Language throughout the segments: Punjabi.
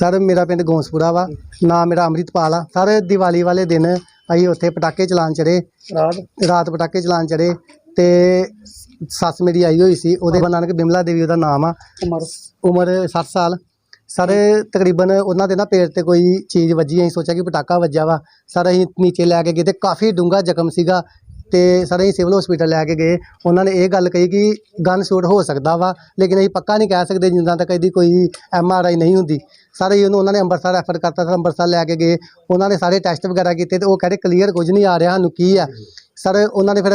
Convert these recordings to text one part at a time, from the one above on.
ਸਰ ਮੇਰਾ ਪਿੰਡ ਗੋਂਸਪੁਰਾ ਵਾ। ਨਾਮ ਮੇਰਾ ਅੰਮ੍ਰਿਤਪਾਲ ਆ। ਸਰ ਦੀਵਾਲੀ ਵਾਲੇ ਦਿਨ ਅਸੀਂ ਉੱਥੇ ਪਟਾਕੇ ਚਲਾਉਣ ਚੜੇ ਰਾਤ? ਰਾਤ ਪਟਾਕੇ ਚਲਾਉਣ ਚੜੇ ਤੇ ਸੱਸ ਮੇਰੀ ਆਈ ਹੋਈ ਸੀ। ਉਹਦੇ ਨਾਨਕ ਬਿਮਲਾ ਦੇਵੀ ਉਹਦਾ ਨਾਮ ਆ। ਉਮਰ? ਉਮਰ 60 ਸਾਲ। ਸਰ ਤਕਰੀਬਨ ਉਹਨਾਂ ਦੇ ਨਾ ਪੇਟ ਤੇ ਕੋਈ ਚੀਜ਼ ਵੱਜੀ। ਅਸੀਂ ਸੋਚਿਆ ਕਿ ਪਟਾਕਾ ਵੱਜਾ ਵਾ। ਸਰ ਅਸੀਂ ਨੀਚੇ ਲੈ ਕੇ ਗਏ ਤੇ ਕਾਫੀ ਡੂੰਘਾ ਜ਼ਖਮ ਸੀਗਾ। ਤੇ ਸਰ ਅਸੀਂ ਸਿਵਲ ਹਸਪੀਟਲ ਲੈ ਕੇ ਗਏ। ਉਹਨਾਂ ਨੇ ਇਹ ਗੱਲ ਕਹੀ ਕਿ ਗਨ ਸ਼ੂਟ ਹੋ ਸਕਦਾ ਵਾ, ਲੇਕਿਨ ਅਸੀਂ ਪੱਕਾ ਨਹੀਂ ਕਹਿ ਸਕਦੇ ਜਿੰਨਾ ਤੱਕ ਇਹਦੀ ਕੋਈ ਐਮ ਆਰ ਆਈ ਨਹੀਂ ਹੁੰਦੀ। ਸਰ ਅਸੀਂ ਉਹਨੂੰ ਉਹਨਾਂ ਨੇ ਅੰਮ੍ਰਿਤਸਰ ਰੈਫਰ ਕਰਤਾ, ਸਰ ਅੰਮ੍ਰਿਤਸਰ ਲੈ ਕੇ ਗਏ। ਉਹਨਾਂ ਨੇ ਸਾਰੇ ਟੈਸਟ ਵਗੈਰਾ ਕੀਤੇ ਤੇ ਉਹ ਕਹਿੰਦੇ ਕਲੀਅਰ ਕੁਝ ਨਹੀਂ ਆ ਰਿਹਾ ਸਾਨੂੰ ਕੀ ਆ। ਸਰ ਉਹਨਾਂ ਨੇ ਫਿਰ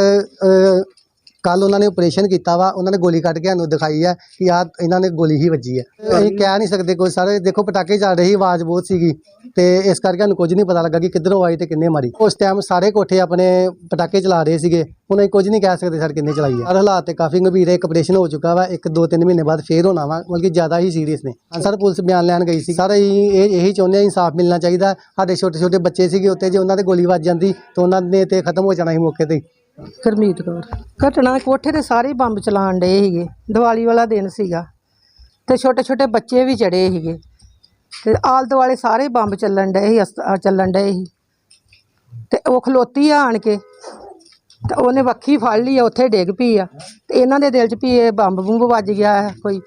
ਕੱਲ ਉਹਨਾਂ ਨੇ ਆਪਰੇਸ਼ਨ ਕੀਤਾ ਵਾ ਉਹਨਾਂ ਨੇ ਗੋਲੀ ਕੱਢ ਕੇ ਸਾਨੂੰ ਦਿਖਾਈ ਹੈ ਕਿ ਆ ਇਹਨਾਂ ਨੇ ਗੋਲੀ ਹੀ ਵੱਜੀ ਹੈ ਅਸੀਂ ਕਹਿ ਨਹੀਂ ਸਕਦੇ ਕੋਈ ਸਾਰੇ ਦੇਖੋ ਪਟਾਕੇ ਚੱਲ ਰਹੇ ਸੀ ਆਵਾਜ਼ ਬਹੁਤ ਸੀਗੀ ਤੇ ਇਸ ਕਰਕੇ ਸਾਨੂੰ ਕੁਝ ਨਹੀਂ ਪਤਾ ਲੱਗਾ ਕਿ ਕਿੱਧਰੋਂ ਆਈ ਤੇ ਕਿੰਨੇ ਮਾਰੀ। ਉਸ ਟਾਈਮ ਸਾਰੇ ਕੋਠੇ ਆਪਣੇ ਪਟਾਕੇ ਚਲਾ ਰਹੇ ਸੀਗੇ ਹੁਣ ਅਸੀਂ ਕੁਝ ਨਹੀਂ ਕਹਿ ਸਕਦੇ ਸਰ ਕਿੰਨੇ ਚਲਾਈ ਹੈ ਹਾਲਾਤ ਤੇ ਕਾਫੀ ਗੰਭੀਰ ਹੈ ਇੱਕ ਆਪਰੇਸ਼ਨ ਹੋ ਚੁੱਕਾ ਵਾ ਇੱਕ ਦੋ ਤਿੰਨ ਮਹੀਨੇ ਬਾਅਦ ਫੇਰ ਹੋਣਾ ਵਾ ਬਲਕਿ ਜ਼ਿਆਦਾ ਹੀ ਸੀਰੀਅਸ ਨੇ। ਸਰ ਪੁਲਿਸ ਬਿਆਨ ਲੈਣ ਗਈ ਸੀ। ਸਰ ਅਸੀਂ ਇਹ ਇਹੀ ਚਾਹੁੰਦੇ ਹਾਂ ਇਨਸਾਫ ਮਿਲਣਾ ਚਾਹੀਦਾ। ਸਾਡੇ ਛੋਟੇ ਛੋਟੇ ਬੱਚੇ ਸੀਗੇ ਉੱਤੇ ਜੇ ਉਹਨਾਂ ਤੇ ਗੋਲੀ ਵੱਜ ਜਾਂਦੀ ਤਾਂ ਉਹਨਾਂ ਨੇ ਤੇ ਖਤਮ ਹੋ ਜਾਣਾ ਸੀ ਮੌਕੇ ਤੇ। ਗੁਰਮੀਤ ਕੌਰ। ਘਟਨਾ ਕੋਠੇ ਤੇ ਸਾਰੇ ਬੰਬ ਚਲਾਣ ਡਏ ਸੀਗੇ। ਦੀਵਾਲੀ ਵਾਲਾ ਦਿਨ ਸੀਗਾ। ਤੇ ਛੋਟੇ ਛੋਟੇ ਬੱਚੇ ਵੀ ਚੜੇ ਸੀਗੇ। ਤੇ ਆਲ ਦੁਆਲੇ ਸਾਰੇ ਬੰਬ ਚੱਲਣ ਡਏ ਸੀ ਅਸ- ਅਹ ਚੱਲਣ ਡਏ ਸੀ। ਤੇ ਉਹ ਖਲੋਤੀ ਆ ਆਣ ਕੇ। ਤੇ ਉਹਨੇ ਵੱਖੀ ਫੜ ਲਈ ਆ, ਉੱਥੇ ਡਿੱਗ ਪਈ ਆ। ਤੇ ਇਹਨਾਂ ਦੇ ਦਿਲ 'ਚ ਵੀ ਇਹ ਬੰਬ ਬੁੰਬ ਵੱਜ ਗਿਆ ਹੈ ਕੋਈ।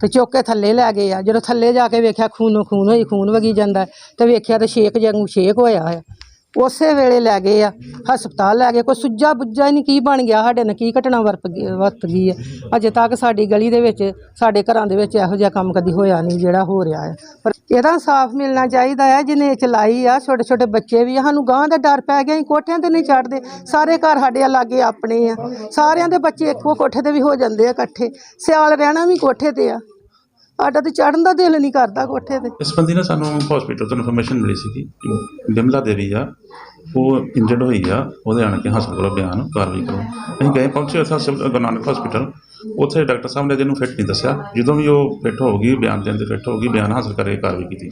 ਤੇ ਚੁੱਕ ਕੇ ਥੱਲੇ ਲੈ ਗਏ ਆ। ਜਦੋਂ ਥੱਲੇ ਜਾ ਕੇ ਵੇਖਿਆ ਖੂਨੋ ਖੂਨ ਹੋਈ ਖੂਨ ਵਗੀ ਜਾਂਦਾ। ਹੈ, ਤੇ ਵੇਖਿਆ ਤੇ ਸ਼ੇਕ ਵਾਂਗੂ ਸ਼ੇਕ ਹੋਇਆ ਹੈ ਉਸੇ ਵੇਲੇ ਲੈ ਗਏ ਆ, ਹਸਪਤਾਲ ਲੈ ਗਏ, ਕੋਈ ਸੁੱਜਾ ਬੁੱਜਾ ਹੀ ਨਹੀਂ, ਕੀ ਬਣ ਗਿਆ ਸਾਡੇ ਨਾਲ, ਕੀ ਘਟਨਾ ਵਰਪ ਗਈ ਵਰਤ ਗਈ ਹੈ ਅਜੇ ਤੱਕ ਸਾਡੀ ਗਲੀ ਦੇ ਵਿੱਚ, ਸਾਡੇ ਘਰਾਂ ਦੇ ਵਿੱਚ ਇਹੋ ਜਿਹਾ ਕੰਮ ਕਦੀ ਹੋਇਆ ਨਹੀਂ, ਜਿਹੜਾ ਹੋ ਰਿਹਾ ਹੈ ਪਰ ਇਹਦਾ ਇਨਸਾਫ ਮਿਲਣਾ ਚਾਹੀਦਾ ਹੈ ਜਿਹਨੇ ਚਲਾਈ ਆ, ਛੋਟੇ ਛੋਟੇ ਬੱਚੇ ਵੀ ਆ, ਸਾਨੂੰ ਗਾਂ ਦਾ ਡਰ ਪੈ ਗਿਆ, ਅਸੀਂ ਕੋਠਿਆਂ ਤੇ ਨਹੀਂ ਚੜਦੇ ਸਾਰੇ ਘਰ ਸਾਡੇ ਲਾਗੇ ਆਪਣੇ ਆ। ਸਾਰਿਆਂ ਦੇ ਬੱਚੇ ਇੱਕੋ ਕੋਠੇ ਤੇ ਵੀ ਹੋ ਜਾਂਦੇ ਆ ਇਕੱਠੇ, ਸਿਆਲ ਰਹਿਣਾ ਵੀ ਕੋਠੇ ਤੇ ਆ। ਸਾਡਾ ਤੇ ਚੜਨ ਦਾ ਦਿਲ ਨਹੀਂ ਕਰਦਾ ਕੋਠੇ ਤੇ। ਇਸ ਬੰਦੀ ਨੇ ਸਾਨੂੰ ਹਸਪੀਟਲ ਤੋਂ ਇਨਫੋਰਮੇਸ਼ਨ ਮਿਲੀ ਸੀ ਕਿ ਬਿਮਲਾ ਦੇਵੀ ਆ, ਉਹ ਇੰਜਰਡ ਹੋਈ ਆ, ਉਹਦੇ ਆਣ ਕੇ ਹਸਪਤਾਲ ਕੋਲ ਬਿਆਨ ਕਾਰਵਾਈ ਕਰੋ। ਅਸੀਂ ਗਏ, ਪਹੁੰਚੇ ਉੱਥੇ ਸਿਵਲ ਗੁਰੂ ਨਾਨਕ ਹਸਪੀਟਲ ਉੱਥੇ ਡਾਕਟਰ ਸਾਹਿਬ ਨੇ ਜਿਹਨੂੰ ਫਿੱਟ ਨਹੀਂ ਦੱਸਿਆ, ਜਦੋਂ ਵੀ ਉਹ ਫਿੱਟ ਹੋ ਗਈ ਬਿਆਨ ਦੇਣ ਦੇ ਫਿੱਟ ਹੋ ਗਈ ਬਿਆਨ ਹਾਸਲ ਕਰਕੇ ਕਾਰਵਾਈ ਕੀਤੀ।